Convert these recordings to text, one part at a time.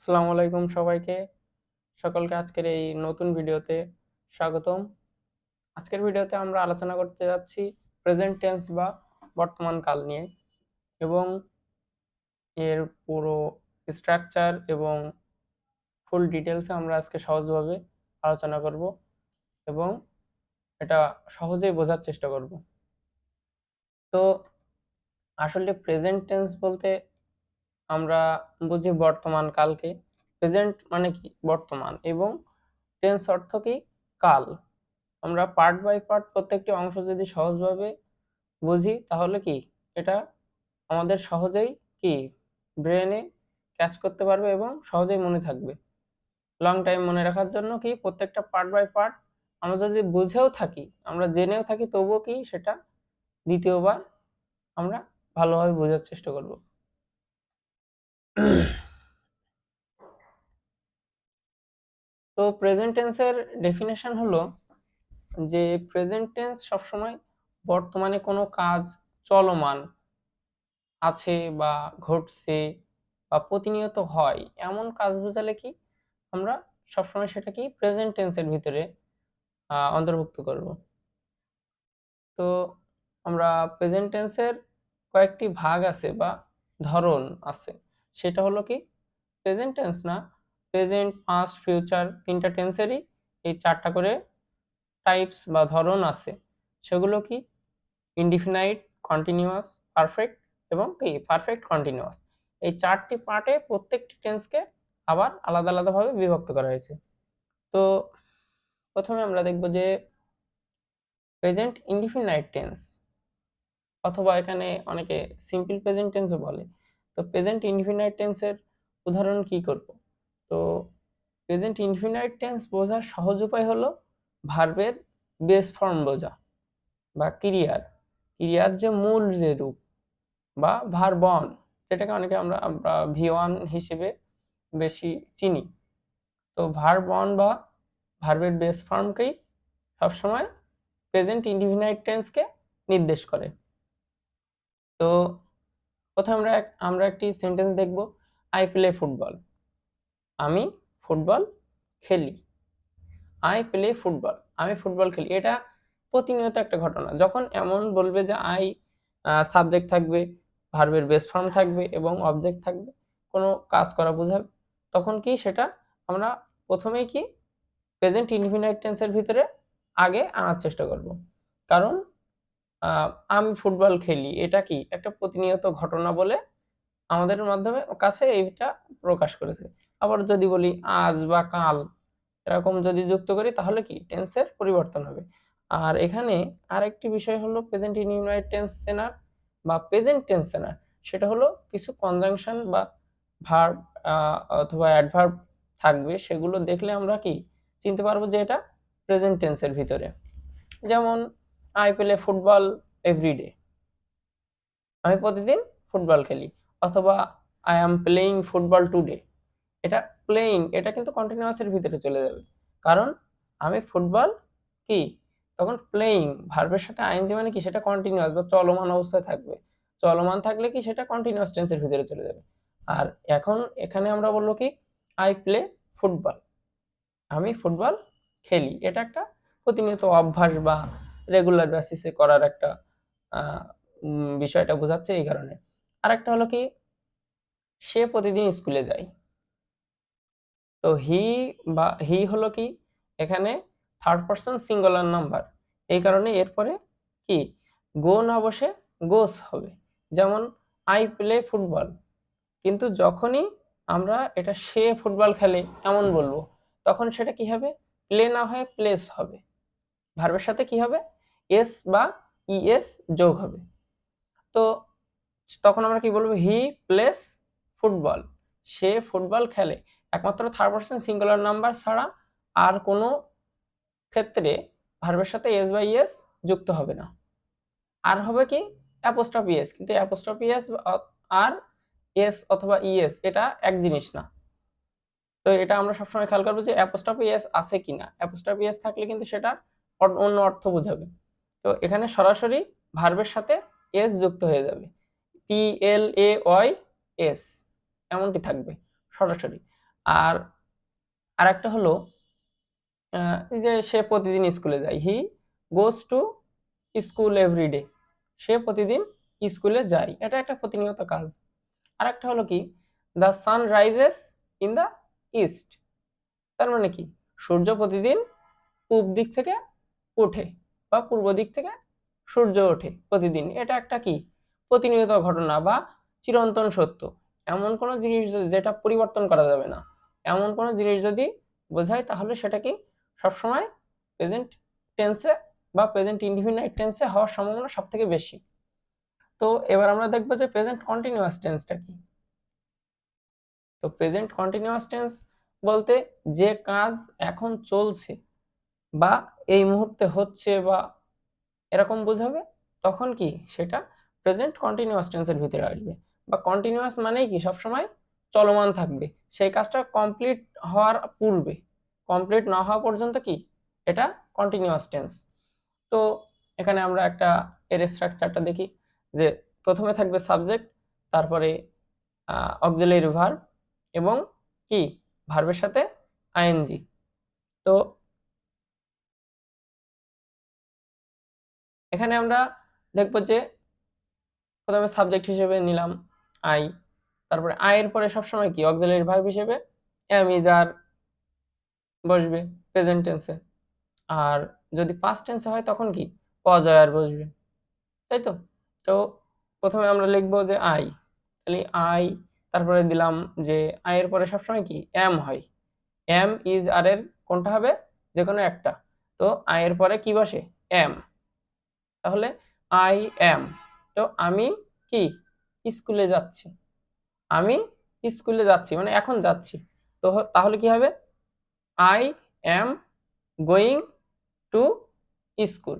আসসালামু আলাইকুম সবাইকে। সকলকে আজকের এই নতুন ভিডিওতে স্বাগতম। আজকের ভিডিওতে আমরা আলোচনা করতে যাচ্ছি প্রেজেন্ট টেন্স বা বর্তমান কাল নিয়ে এবং এর পুরো স্ট্রাকচার এবং ফুল ডিটেলসে আমরা আজকে সহজভাবে আলোচনা করব এবং এটা সহজেই বোঝার চেষ্টা করব। তো আসলে প্রেজেন্ট টেন্স বলতে আমরা বুঝি বর্তমান কালকে প্রেজেন্ট মানে কি? বর্তমান এবং টেন্স অর্থ কি? কাল। আমরা পার্ট বাই পার্ট প্রত্যেকটি অংশ যদি সহজভাবে বুঝি, তাহলে কি? এটা আমাদের সহজেই কি? ব্রেনে ক্যাচ করতে পারবে এবং সহজেই মনে থাকবে। লং টাইম মনে রাখার জন্য কি? প্রত্যেকটা পার্ট বাই পার্ট আমরা যদি বুঝেও থাকি, আমরা জেনেও থাকি, তবুও কি? সেটা দ্বিতীয়বার আমরা ভালোভাবে বোঝার চেষ্টা করব। তো প্রেজেন্ট টেন্সের ডেফিনেশন হলো যে প্রেজেন্ট টেন্স সবসময় বর্তমানে কোনো কাজ চলমান আছে বা ঘটছে বা প্রতিনিয়ত হয়। এমন কাজ বোঝালে কি? আমরা সবসময় সেটা কি প্রেজেন্ট টেন্সের ভিতরে অন্তর্ভুক্ত করব। তো আমরা প্রেজেন্ট টেন্সের কয়েকটি ভাগ আছে বা ধরন আছে। সেটা হলো কি? প্রেজেন্ট টেন্স না। প্রেজেন্ট পাস্ট ফিউচার তিনটা টেন্সেরই এই চারটা করে টাইপস বা ধরন আছে। সেগুলো কি? ইনডিফিনাইট কন্টিনিউয়াস পারফেক্ট এবং কি? পারফেক্ট কন্টিনিউয়াস এই চারটি পার্টে প্রত্যেকটি টেন্সকে আবার আলাদা আলাদাভাবে বিভক্ত করা হয়েছে। তো প্রথমে আমরা দেখব যে প্রেজেন্ট ইনডিফিনাইট টেন্স অথবা এখানে অনেকে সিম্পল প্রেজেন্ট টেন্সও বলে। তো প্রেজেন্ট ইনডিফিনাইট টেন্সের উদাহরণ কি করব? তো প্রেজেন্ট ইনফিনাইট টেন্স বোঝার সহজ উপায় হলো ভার্বের বেস ফর্ম বোঝা বা ক্রিয়ার। ক্রিয়ার যে মূল যে রূপ বা ভার্বন যেটাকে অনেকে আমরা ভি ওয়ান হিসেবে বেশি চিনি। তো ভার্বন বা ভার্বের বেস ফর্মকেই সবসময় প্রেজেন্ট ইনডিফিনাইট টেন্সকে নির্দেশ করে। তো প্রথমে আমরা আমরা একটি সেন্টেন্স দেখব আই প্লে ফুটবল আমি ফুটবল খেলি। আই প্লে ফুটবল আমি ফুটবল খেলি। এটা প্রতিনিয়ত একটা ঘটনা। যখন এমন বলবে যে আই সাবজেক্ট থাকবে ভার্বের বেস ফর্ম থাকবে এবং অবজেক্ট থাকবে, কোনো কাজ করা বোঝাবে? তখন কি সেটা আমরা প্রথমেই কি প্রেজেন্ট ইনফিনাইট টেন্সের ভিতরে আগে আনার চেষ্টা করব। কারণ আমি ফুটবল খেলি, এটা কি? একটা প্রতিনিয়ত ঘটনা বলে আমাদের মাধ্যমে কাছে এইটা প্রকাশ করেছে। আবার যদি বলি আজ বা কাল, এরকম যদি যুক্ত করি তাহলে কি? টেন্সের পরিবর্তন হবে। আর এখানে আরেকটি বিষয় হলো প্রেজেন্ট ইনইউনাইট টেন্স সেনার বা প্রেজেন্ট টেন্স সেনার সেটা হলো কিছু কনজাংশন বা ভার্ব অথবা অ্যাডভার্ব থাকবে, সেগুলো দেখলে আমরা কি? চিনতে পারব যে এটা প্রেজেন্ট টেন্সের ভিতরে। যেমন আই প্লে ফুটবল এভরিডে আমি প্রতিদিন ফুটবল খেলি, অথবা I am playing football today এটা প্লেয়িং এটা কিন্তু কন্টিনিউয়াসের ভিতরে চলে যাবে। কারণ আমি ফুটবল কি? তখন প্লেয়িং ভার্বের সাথে আইনজি মানে কি? সেটা কন্টিনিউয়াস বা চলমান অবস্থায় থাকবে। চলমান থাকলে কি? সেটা কন্টিনিউয়াস টেন্সের ভিতরে চলে যাবে। আর এখন এখানে আমরা বলল কি? আই প্লে ফুটবল আমি ফুটবল খেলি। এটা একটা প্রতিনিয়ত অভ্যাস বা রেগুলার বেসিসে করার একটা বিষয়টা বোঝাচ্ছে এই কারণে। আরেকটা হলো কি, সে প্রতিদিন স্কুলে যায়। তো হি বা হি হলো কি, এখানে থার্ড পার্সন সিঙ্গুলার নাম্বার এই কারণে এরপরে কি গো না বসে গোস হবে। যেমন আই প্লে ফুটবল কিন্তু যখনই আমরা এটা সে ফুটবল খেলে এমন বলব, তখন সেটা কি হবে? প্লে না হয়ে প্লেস হবে। ভার্বের সাথে কি হবে? এস বা ইএস যোগ হবে। তো তখন আমরা কি বলব? He plays football. Say football খেলে। একমাত্র থার্ড পার্সন সিঙ্গুলার নাম্বার ছাড়া আর কোনো ক্ষেত্রে ভার্বের সাথে এস বাই এস যুক্ত হবে না। আর হবে কি? অ্যাপোস্টপ ইএস কিন্তু অ্যাপোস্টপ ইএস আর এস অথবা ইএস এটা এক জিনিস না। তো এটা আমরা সবসময় খেয়াল করব যে অ্যাপোস্টপ ইএস আছে কিনা। অ্যাপোস্টপ ইএস থাকলে কিন্তু সেটা অন্য অর্থ বোঝাবে। তো এখানে সরাসরি ভার্বের সাথে এস যুক্ত হয়ে যাবে। P L A Y S এমনটি থাকবে সরাসরি। আর আরেকটা হলো আহ, যে সে প্রতিদিন স্কুলে যায়। He goes to school every day সে প্রতিদিন স্কুলে যায়। এটা একটা প্রতিনিয়ত কাজ। আরেকটা হলো কি? The sun rises in the east তার মানে কি? সূর্য প্রতিদিন পূব দিক থেকে ওঠে। বা পূর্ব দিক থেকে সূর্য ওঠে প্রতিদিন। এটা একটা কি? প্রতিনিয়ত ঘটনা বা চিরন্তন সত্য। এমন কোনো জিনিস যেটা পরিবর্তন করা যাবে না। এমন কোনো জিনিস যদি বোঝায়, তাহলে সেটা কি সবসময় প্রেজেন্ট টেন্সে বা প্রেজেন্ট ইনডিফিনাইট টেন্সে হওয়ার সম্ভাবনা সব থেকে বেশি? তো এবার আমরা দেখব যে প্রেজেন্ট কন্টিনিউয়াস টেন্সটা কি? তো প্রেজেন্ট কন্টিনিউয়াস টেন্স বলতে যে কাজ এখন চলছে বা এই মুহূর্তে হচ্ছে বা এরকম বোঝাবে, তখন কি সেটা প্রেজেন্ট কন্টিনিউয়াস টেন্সের ভিতরে আসবে। বা কন্টিনিউয়াস মানেই কি সবসময় চলমান থাকবে। সেই কাজটা কমপ্লিট হওয়ার পূর্বে কমপ্লিট না হওয়া পর্যন্ত কি এটা কন্টিনিউয়াস টেন্স তো এখানে আমরা একটা এর স্ট্রাকচারটা দেখি যে প্রথমে থাকবে সাবজেক্ট তারপরে অক্সিলারি ভার্ব এবং কি? ভার্বের সাথে আইএনজি তো এখানে আমরা দেখব যে প্রথমে সাবজেক্ট হিসেবে নিলাম আই তারপরে আয়ের পরে সবসময় কি? অক্সিলারি ভার্ব হিসেবে এম ইজ আর বসবে প্রেজেন্ট টেন্সে আর যদি পাস্ট টেন্সে হয় তখন কি? ওয়াজ আর বসবে। তাই তো? তো প্রথমে আমরা লিখব যে আই তাহলে আই তারপরে দিলাম যে আয়ের পরে সবসময় কি? এম হয়। এম ইজ আর এর কোনটা হবে? যে কোনো একটা। তো আয়ের পরে কি বসে? এম তাহলে আই এম তো আমি কি? স্কুলে যাচ্ছি। আমি স্কুলে যাচ্ছি মানে এখন যাচ্ছি। তো তাহলে কি হবে? I am going to school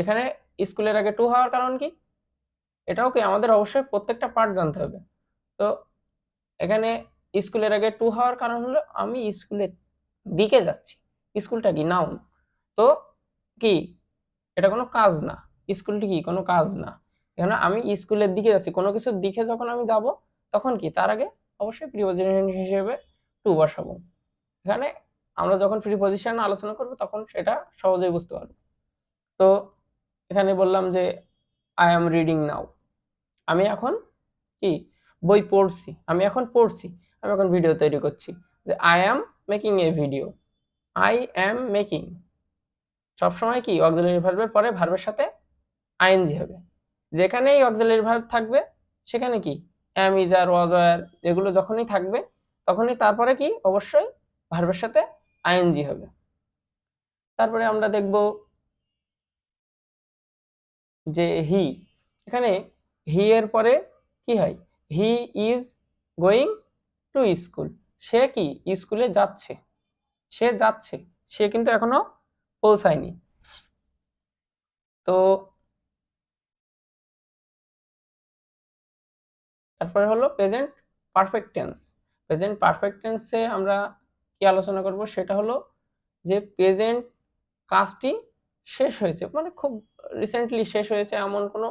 এখানে স্কুলের আগে টু হওয়ার কারণ কি? এটাও কি আমাদের অবশ্যই প্রত্যেকটা পার্ট জানতে হবে। তো এখানে স্কুলের আগে টু হওয়ার কারণ হলো আমি স্কুলের দিকে যাচ্ছি। স্কুলটা কি? নাউন তো কি? এটা কোনো কাজ না। স্কুলটি কি? কোনো কাজ না। এখানে আমি স্কুলের দিকে যাচ্ছি। কোনো কিছুর দিকে যখন আমি যাব, তখন কি? তার আগে অবশ্যই প্রিপোজিশন হিসেবে টু বসাবো। এখানে আমরা যখন প্রিপোজিশন আলোচনা করব, তখন সেটা সহজেই বুঝতে পারব। তো এখানে বললাম যে আই অ্যাম রিডিং নাও আমি এখন কি? বই পড়ছি। আমি এখন পড়ছি। আমি এখন ভিডিও তৈরি করছি। যে I am making a video I am making সবসময় কি অক্সিলারি ভার্বের পরে ভার্বের সাথে আইএনজি হবে। যেখানেই অক্সিলারি ভার্ব থাকবে, সেখানে কি? অ্যাম ইজ আর ওয়াজ আর এগুলো যখনই থাকবে, তখনই তারপরে কি? অবশ্যই ভার্বের সাথে আইএনজি হবে। তারপরে আমরা দেখব যে হি এখানে হি এর পরে কি হয়? He is going to school সে কি? স্কুলে যাচ্ছে। সে যাচ্ছে। সে কিন্তু এখনও পৌঁছায়নি। তো তারপরে হলো present perfect tense present perfect টেন্সে আমরা কি আলোচনা করব? সেটা হলো যে প্রেজেন্ট কাজটি শেষ হয়েছে মানে খুব রিসেন্টলি শেষ হয়েছে এমন কোনো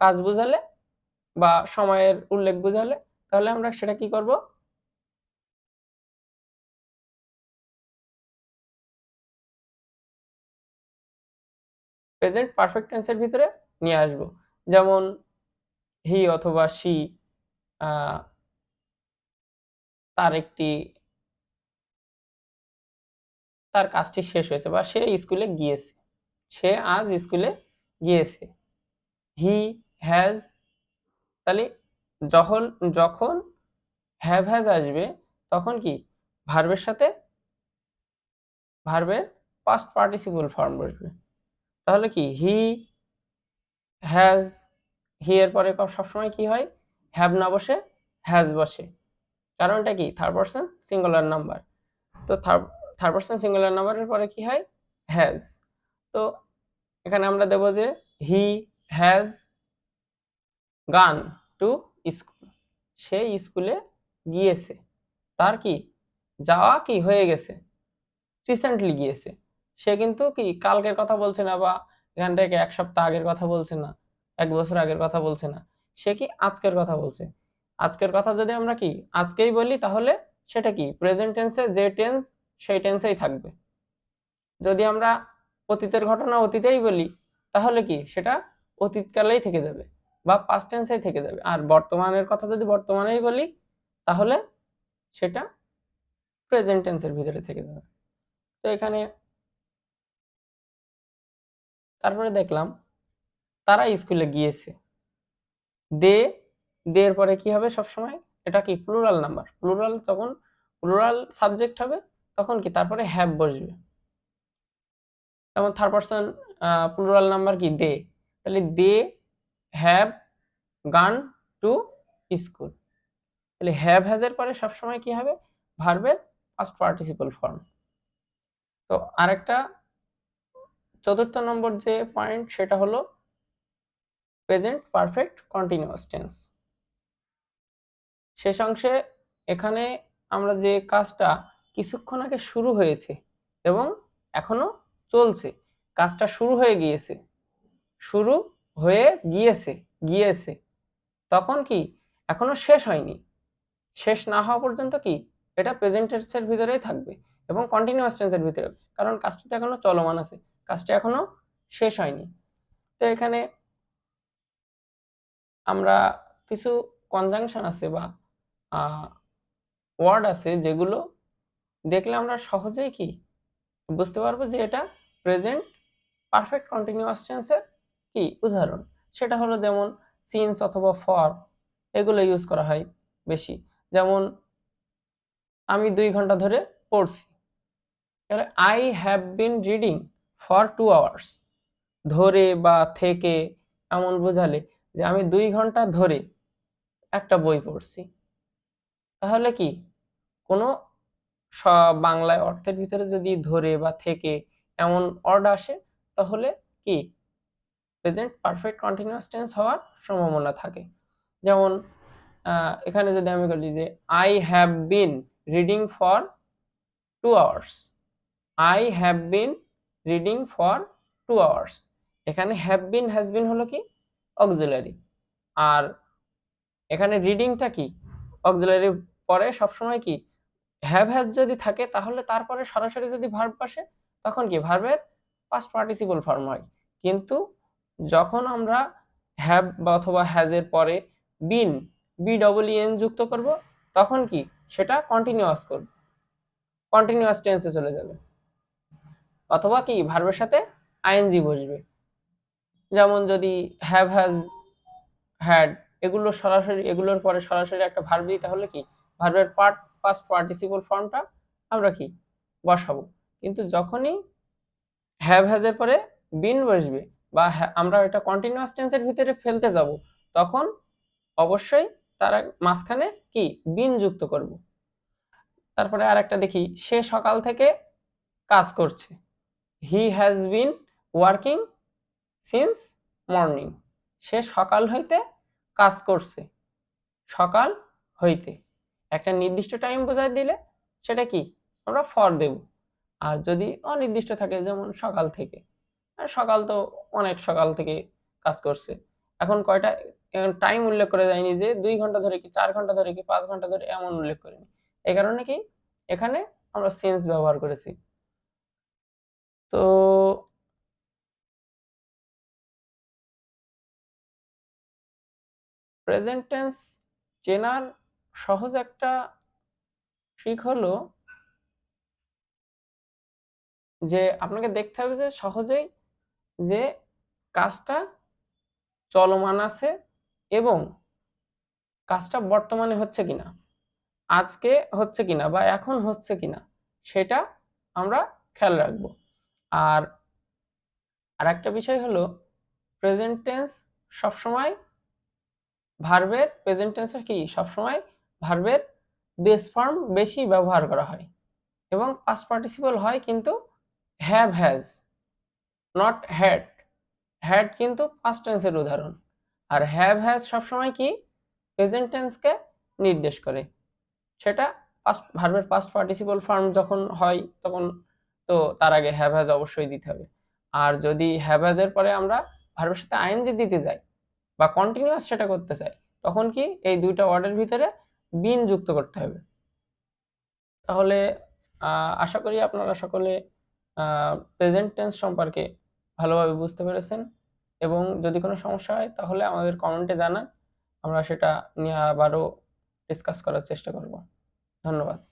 কাজ বোঝালে বা সময়ের উল্লেখ বোঝালে, তাহলে আমরা সেটা কি করব? প্রেজেন্ট পারফেক্ট টেন্সের ভিতরে নিয়ে আসব। যেমন হি অথবা সি তার একটি, তার কাজটি শেষ হয়েছে বা সে স্কুলে গিয়েছে। সে আজ স্কুলে গিয়েছে। হি হ্যাজ তাহলে যখন যখন হ্যাভ হ্যাজ আসবে, তখন কি? ভার্বের সাথে ভার্বের পাস্ট পার্টিসিপল ফর্ম বসবে। তাহলে কি হি হ্যাজ হি এর পরে সবসময় কি হয়? হ্যাভ না বসে হ্যাজ বসে। কারণটা কি? থার্ড পার্সন সিঙ্গুলার নাম্বার তো থার্ড থার্ড পার্সন সিঙ্গুলার নাম্বারের পরে কি হয়? হ্যাজ তো এখানে আমরা দেব যে he has gone to school সে স্কুলে গিয়েছে। তার কি? যাওয়া কি হয়ে গেছে? রিসেন্টলি গিয়েছে। সে কিন্তু কি কালকের কথা বলছে না বা এখান থেকে এক সপ্তাহ আগের কথা বলছে না, এক বছর আগের কথা বলছে না, সে কি আজকের কথা বলছে? আজকের কথা যদি আমরা কি আজকেই বলি তাহলে সেটা কি? প্রেজেন্ট টেন্সে যে টেন্স সেই টেন্সেই থাকবে। যদি আমরা অতীতের ঘটনা অতীতেই বলি তাহলে কি সেটা অতীতকালেই থেকে যাবে বা পাস্ট টেন্সেই থেকে যাবে। আর বর্তমানের কথা যদি বর্তমানেই বলি তাহলে সেটা প্রেজেন্ট টেন্সের ভিতরে থেকে যাবে। তো এখানে তারপরে দেখলাম তারা স্কুলে গিয়েছে। দে দের পরে কি হবে সব সময় এটা কি প্লুরাল নাম্বার প্লুরাল তখন প্লুরাল সাবজেক্ট হবে, তখন কি? তারপরে হ্যাভ বসবে। যেমন থার্ড পার্সন প্লুরাল নাম্বার কি? দে। তাহলে they have gone to school তাহলে হ্যাভ হ্যাজের পরে সবসময় কি হবে? ভার্বের ফার্স্ট পার্টিসিপল ফর্ম তো আরেকটা চতুর্থ নম্বর যে পয়েন্ট সেটা হলো প্রেজেন্ট পারফেক্ট কন্টিনিউয়াস টেন্স শেষ অংশে এখানে আমরা যে কাজটা কিছুক্ষণ আগে শুরু হয়েছে এবং এখনও চলছে, কাজটা শুরু হয়ে গিয়েছে, শুরু হয়ে গিয়েছে গিয়েছে, তখন কি এখনও শেষ হয়নি? শেষ না হওয়া পর্যন্ত কি এটা প্রেজেন্ট টেন্সের ভিতরেই থাকবে এবং কন্টিনিউয়াস টেন্সের ভিতরে, কারণ কাজটা তো এখনও চলমান আছে। কাজটা এখনও শেষ হয়নি। তো এখানে আমরা কিছু কনজাংশন আছে বা ওয়ার্ড আছে যেগুলো দেখলে আমরা সহজেই কি বুঝতে পারব যে এটা প্রেজেন্ট পারফেক্ট কন্টিনিউয়াস টেন্সের কি উদাহরণ। সেটা হলো যেমন সিন্স অথবা ফর এগুলো ইউজ করা হয় বেশি। যেমন আমি দুই ঘণ্টা ধরে পড়ছি। I have been reading for two hours. ধরে বা থেকে এমন বোঝালে যে আমি দুই ঘণ্টা ধরে একটা বই পড়ছি। তাহলে কি? কোনো বাংলায় অর্থের ভিতরে যদি ধরে বা থেকে এমন অর্ড আসে, তাহলে কি? প্রেজেন্ট পারফেক্ট কন্টিনিউয়াস টেন্স হওয়ার সম্ভাবনা থাকে। যেমন এখানে যদি আমি বলি যে I have been reading for two hours I have been reading for two hours এখানে হ্যাভ বিন হ্যাজ বিন হলো কি? অক্সিলারি আর এখানে রিডিংটা কি? অক্সিলারি পরে সবসময় কি? হ্যাভ হ্যাজ যদি থাকে, তাহলে তারপরে সরাসরি যদি ভার্ব আসে, তখন কি? ভার্বের পাস্ট পার্টিসিপল ফর্ম হয়। কিন্তু যখন আমরা হ্যাভ বা অথবা হ্যাজের পরে বিন বি ডবল এন যুক্ত করব, তখন কি? সেটা কন্টিনিউয়াস করব। কন্টিনিউয়াস টেন্সে চলে যাবে। অথবা কি, ভার্বের সাথে আইএনজি বসবে। যেমন যদি হ্যাভ হ্যাজ হ্যাড এগুলো সরাসরি, এগুলোর পরে সরাসরি একটা ভার্ব দিই, তাহলে কি? ভার্বের পার্ট ফার্স্ট পার্টিসিপল ফর্মটা আমরা কি? বসাবো। কিন্তু যখনই হ্যাভ হ্যাজের পরে বিন বসবে বা আমরা এটা কন্টিনিউয়াস টেন্সের ভিতরে ফেলতে যাব, তখন অবশ্যই তার মাঝখানে কি? বিন যুক্ত করব। তারপরে আর একটা দেখি, সে সকাল থেকে কাজ করছে। He has been working since morning সে সকাল হইতে কাজ করছে। সকাল হইতে। একটা নির্দিষ্ট টাইম বোঝাই দিলে সেটা কি? আমরা ফর দেব। আর যদি অনির্দিষ্ট থাকে, যেমন সকাল থেকে। সকাল তো অনেক সকাল থেকে কাজ করছে। এখন কয়টা টাইম উল্লেখ করে যায়নি যে দুই ঘণ্টা ধরে কি, চার ঘণ্টা ধরে কি, পাঁচ ঘণ্টা ধরে এমন উল্লেখ করিনি। এই কারণে কি? এখানে আমরা সেন্স ব্যবহার করেছি। তো প্রেজেন্ট টেন্স চেনার সহজ একটা ট্রিক হলো যে আপনাকে দেখতে হবে যে সহজেই যে কাজটা চলমান আছে এবং কাজটা বর্তমানে হচ্ছে কিনা, আজকে হচ্ছে কিনা বা এখন হচ্ছে কিনা, সেটা আমরা খেয়াল রাখব। আর আর একটা বিষয় হলো প্রেজেন্ট টেন্স সবসময় ভার্বের প্রেজেন্ট টেন্সের কি? সবসময় ভার্বের বেস ফর্ম বেশি ব্যবহার করা হয়। এবং পাস্ট পার্টিসিপল হয় কিন্তু have has not had had কিন্তু পাস্ট টেন্সের উদাহরণ। আর হ্যাভ হ্যাজ সবসময় কি? প্রেজেন্ট টেন্সকে নির্দেশ করে। সেটা পাস্ট ভার্বের পাস্ট পার্টিসিপল ফর্ম যখন হয় তখন তো তার আগে হ্যাভাজ অবশ্যই দিতে হবে। আর যদি হ্যাভাজের পরে আমরা ভার্বের সাথে আইএনজি দিতে যাই বা কন্টিনিউয়াস সেটা করতে চাই, তখন কি এই দুইটা ওয়ার্ডের ভিতরে বিন যুক্ত করতে হবে। তাহলে আশা করি আপনারা সকলে প্রেজেন্ট টেন্স সম্পর্কে ভালোভাবে বুঝতে পেরেছেন। এবং যদি কোনো সমস্যা হয়, তাহলে আমাদের কমেন্টে জানান। আমরা সেটা নিয়ে আবারও ডিসকাস করার চেষ্টা করব। ধন্যবাদ।